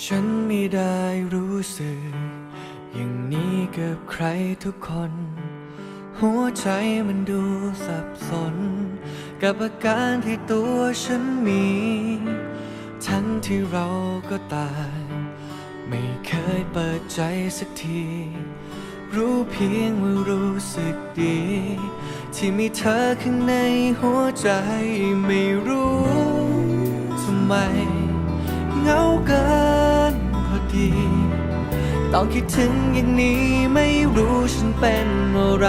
ฉันไม่ได้รู้สึก อย่างนี้กับใครทุกคน หัวใจมันดูสับสน กับอาการที่ตัวฉันมี ทั้งที่เราก็ต่างไม่เคยเปิดใจสักที รู้เพียงว่ารู้สึกดี ที่มีเธอข้างในหัวใจไม่รู้ทำไมเงาเกิน ดี ต้องคิดถึงอย่างนี้ไม่รู้ฉันเป็นอะไร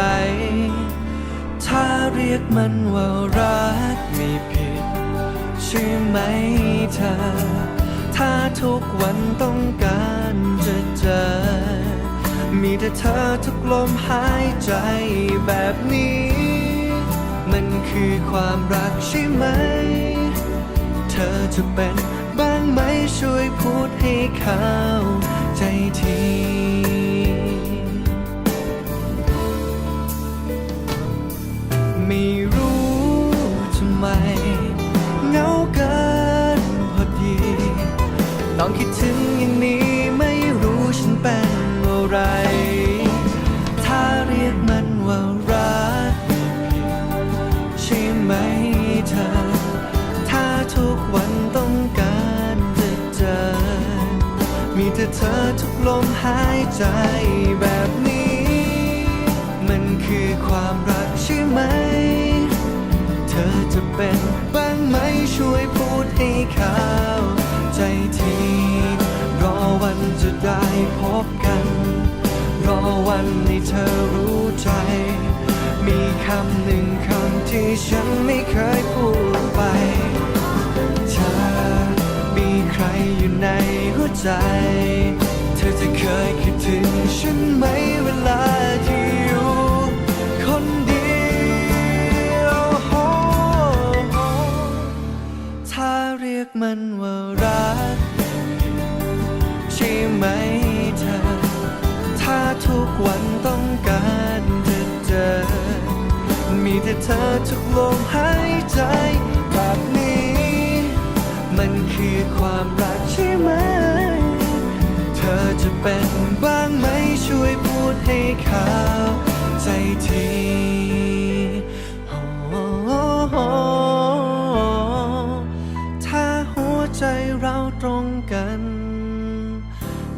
ถ้าเรียกมันว่ารักไม่ผิด ใช่ไหมเธอ ถ้าทุกวันต้องการจะเจอ มีแต่เธอทุกลมหายใจแบบนี้ มันคือความรักใช่ไหม เธอจะเป็น ช่วยพูดให้เข้าใจทีไม่รู้ทำไมเงาเกินพอดีต้องคิดถึงอย่างนี้ไม่รู้ฉันเป็นอะไร ถ้าเรียกมันว่ารัก แต่เธอทุกลมหายใจแบบนี้ มันคือความรักใช่ไหม เธอจะเป็นบ้างไหมช่วยพูดให้เข้าใจทีรอวันจะได้พบกัน รอวันให้เธอรู้ใจ มีคำหนึ่งคำที่ฉันไม่เคย ใจ เธอจะเคยคิดถึงฉันไหมเวลาที่อยู่คนเดียวถ้าเรียกมันว่ารัก ใช่ไหมเธอ ถ้าทุกวันต้องการจะเจอ มีแต่เธอทุกลมหายใจแบบนี้ มันคือความรักใช่ไหม จะเป็นบ้างไหมช่วยพูดให้เข้าใจทีโอ้ถ้าหัวใจเราตรงกัน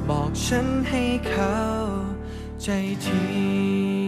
บอกฉันให้เข้าใจที